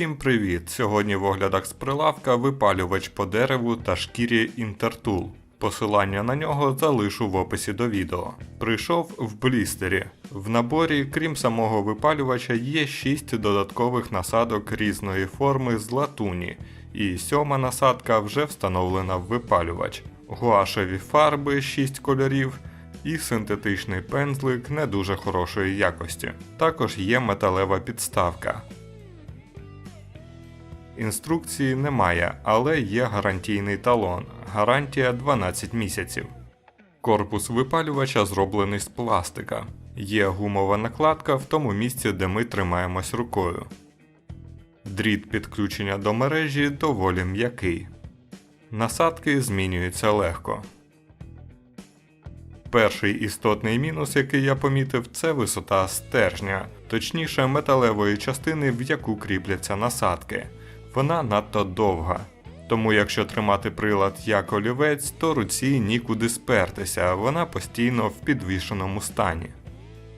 Всім привіт! Сьогодні в оглядах з прилавка випалювач по дереву та шкірі Intertool. Посилання на нього залишу в описі до відео. Прийшов в блістері. В наборі, крім самого випалювача, є 6 додаткових насадок різної форми з латуні, і сьома насадка вже встановлена в випалювач. Гуашеві фарби 6 кольорів і синтетичний пензлик не дуже хорошої якості. Також є металева підставка. Інструкції немає, але є гарантійний талон. Гарантія 12 місяців. Корпус випалювача зроблений з пластика. Є гумова накладка в тому місці, де ми тримаємось рукою. Дріт підключення до мережі доволі м'який. Насадки змінюються легко. Перший істотний мінус, який я помітив, це висота стержня, точніше металевої частини, в яку кріпляться насадки. Вона надто довга. Тому якщо тримати прилад як олівець, то руці нікуди спертися, вона постійно в підвішеному стані.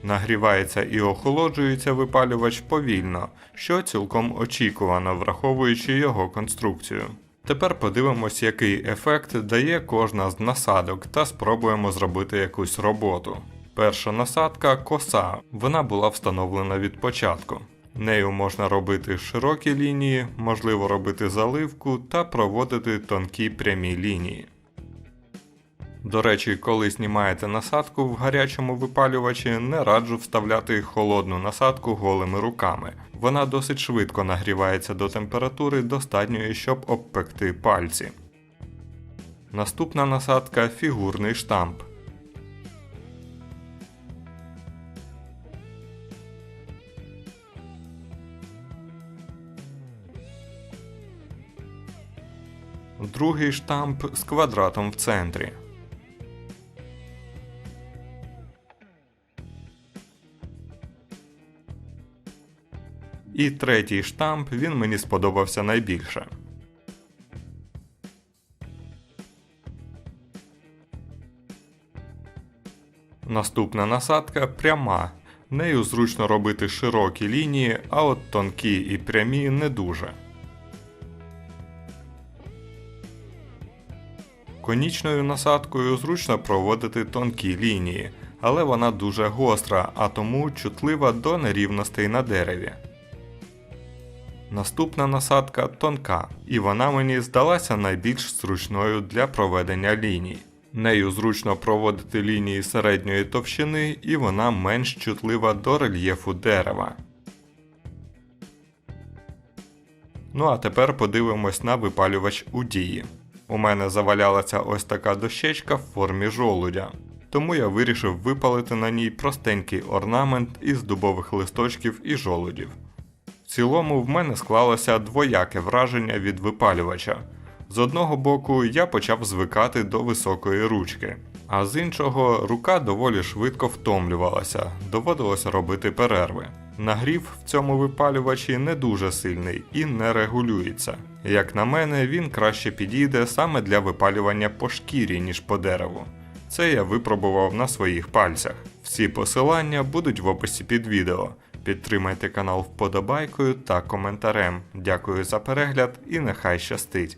Нагрівається і охолоджується випалювач повільно, що цілком очікувано, враховуючи його конструкцію. Тепер подивимось, який ефект дає кожна з насадок, та спробуємо зробити якусь роботу. Перша насадка коса, вона була встановлена від початку. Нею можна робити широкі лінії, можливо робити заливку та проводити тонкі прямі лінії. До речі, коли знімаєте насадку в гарячому випалювачі, не раджу вставляти холодну насадку голими руками. Вона досить швидко нагрівається до температури достатньої, щоб обпекти пальці. Наступна насадка фігурний штамп. Другий штамп з квадратом в центрі. І третій штамп він мені сподобався найбільше. Наступна насадка пряма. Нею зручно робити широкі лінії, а от тонкі і прямі не дуже. Конічною насадкою зручно проводити тонкі лінії, але вона дуже гостра, а тому чутлива до нерівностей на дереві. Наступна насадка тонка, і вона мені здалася найбільш зручною для проведення ліній. Нею зручно проводити лінії середньої товщини, і вона менш чутлива до рельєфу дерева. Ну а тепер подивимось на випалювач у дії. У мене завалялася ось така дощечка в формі жолудя, тому я вирішив випалити на ній простенький орнамент із дубових листочків і жолудів. В цілому в мене склалося двояке враження від випалювача. З одного боку, я почав звикати до високої ручки, а з іншого рука доволі швидко втомлювалася, доводилося робити перерви. Нагрів в цьому випалювачі не дуже сильний і не регулюється. Як на мене, він краще підійде саме для випалювання по шкірі, ніж по дереву. Це я випробував на своїх пальцях. Всі посилання будуть в описі під відео. Підтримайте канал вподобайкою та коментарем. Дякую за перегляд і нехай щастить!